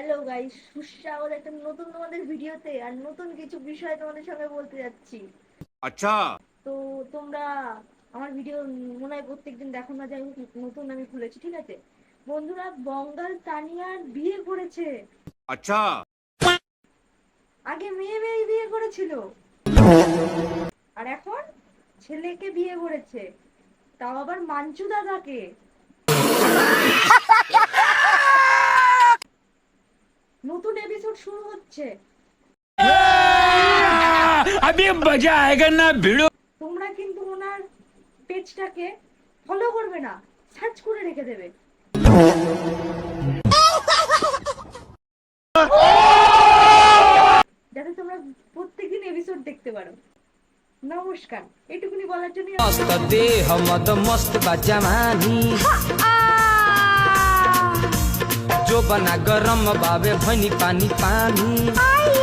Hello guys সুস্বাগত একটা নতুন তোমাদের ভিডিওতে আর নতুন কিছু বিষয় তোমাদের সঙ্গে বলতে যাচ্ছি। আচ্ছা। তো তোমরা আমার ভিডিও মনে হয় প্রত্যেকদিন দেখো না যাই হোক নতুন আমি খুলেছি ঠিক আছে? বন্ধুরা বঙ্গাল তানিয়ার বিয়ে করেছে। আচ্ছা। আগে মেয়ে মেয়ে বিয়ে করেছিল। আর এখন ছেলেকে বিয়ে করেছে। তাও আবার মাঞ্চু দাদাকে। এপিসোড শুরু হচ্ছে। আমি মজা আয়েগা না ভিড়ো তোমরা কিন্তু ওনার পেজটাকে ফলো করবে না সার্চ করে রেখে দেবে। যাতে তোমরা প্রত্যেকদিন এপিসোড দেখতে পারো। নমস্কার এটুকুনি বলার জন্য মস্ত দেহ মত মস্ত বা জামানি बना गरम बाबे भनी पानी पानी।